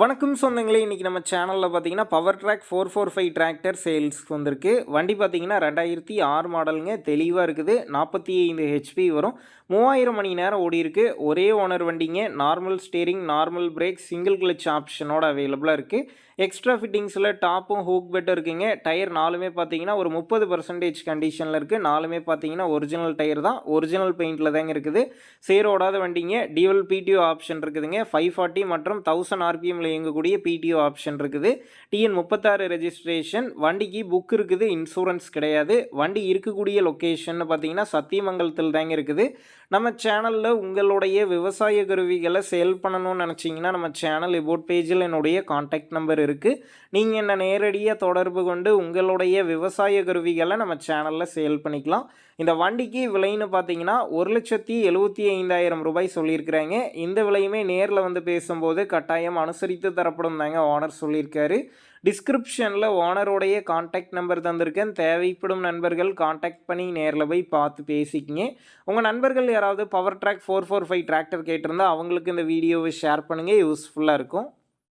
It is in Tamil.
வணக்கம் சொந்தங்களே இன்றைக்கி நம்ம சேனலில் பார்த்தீங்கன்னா Power Trac four four five tractor சேல்ஸ்க்கு வந்திருக்கு. வண்டி பார்த்தீங்கன்னா ரெண்டாயிரத்தி ஆறு மாடலுங்க தெளிவாக இருக்குது. நாற்பத்தி ஐந்து ஹெச்பி வரும். மூவாயிரம் மணி நேரம் ஓடி இருக்கு. ஒரே ஓனர் வண்டிங்க. Normal steering normal brake single clutch ஆப்ஷனோட அவைலபிளாக இருக்குது எக்ஸ்ட்ரா ஃபிட்டிங்ஸில் டாப்பும் ஹூக் பெட்டும் இருக்குங்க. டயர் நாலுமே பார்த்தீங்கன்னா ஒரு முப்பது பர்சன்டேஜ் கண்டிஷனில் இருக்குது நாலுமே பார்த்தீங்கன்னா ஒரிஜினல் டயர் தான். ஒரிஜினல் பெயிண்டில் தாங்க இருக்குது. சேரோடாத வண்டிங்க. டியூவல் பிடிஓ ஆப்ஷன் இருக்குதுங்க. ஃபைவ் ஃபார்ட்டி மற்றும் தௌசண்ட் ஆர்பிஎம் ஆர்பிஎம்மில் இயங்கக்கூடிய பிடிஓ ஆப்ஷன் இருக்குது. டிஎன் முப்பத்தாறு ரெஜிஸ்ட்ரேஷன் வண்டிக்கு புக் இருக்குது இன்சூரன்ஸ் கிடையாது. வண்டி இருக்கக்கூடிய லொக்கேஷன் பார்த்தீங்கன்னா சத்தியமங்கலத்தில் தாங்க இருக்குது. நம்ம சேனலில் உங்களுடைய விவசாய கருவிகளை சேல் பண்ணணும்னு நினச்சிங்கன்னா நம்ம சேனல் இபோட் பேஜில் என்னுடைய காண்டாக்ட் நம்பர் இருக்குது நீங்கள் என்ன நேரடியாக தொடர்பு கொண்டு உங்களுடைய விவசாய கருவிகளை நம்ம சேனலில் சேல் பண்ணிக்கலாம். இந்த வண்டிக்கு விலைன்னு பார்த்தீங்கன்னா ஒரு லட்சத்தி எழுபத்தி ஐந்தாயிரம் ரூபாய் சொல்லியிருக்கிறாங்க. இந்த விலையுமே நேரில் வந்து பேசும்போது கட்டாயம் அனுசரி சரித்து தரப்படும் தாங்க ஓனர் சொல்லியிருக்காரு. டிஸ்கிரிப்ஷனில் ஓனருடைய காண்டாக்ட் நம்பர் தந்திருக்கேன். தேவைப்படும் நண்பர்கள் காண்டாக்ட் பண்ணி நேரில் போய் பார்த்து பேசிக்கிங்க. உங்கள் நண்பர்கள் யாராவது Power Trac four four five tractor கேட்டிருந்தால் அவங்களுக்கு இந்த வீடியோவை ஷேர் பண்ணுங்கள் யூஸ்ஃபுல்லாக இருக்கும்.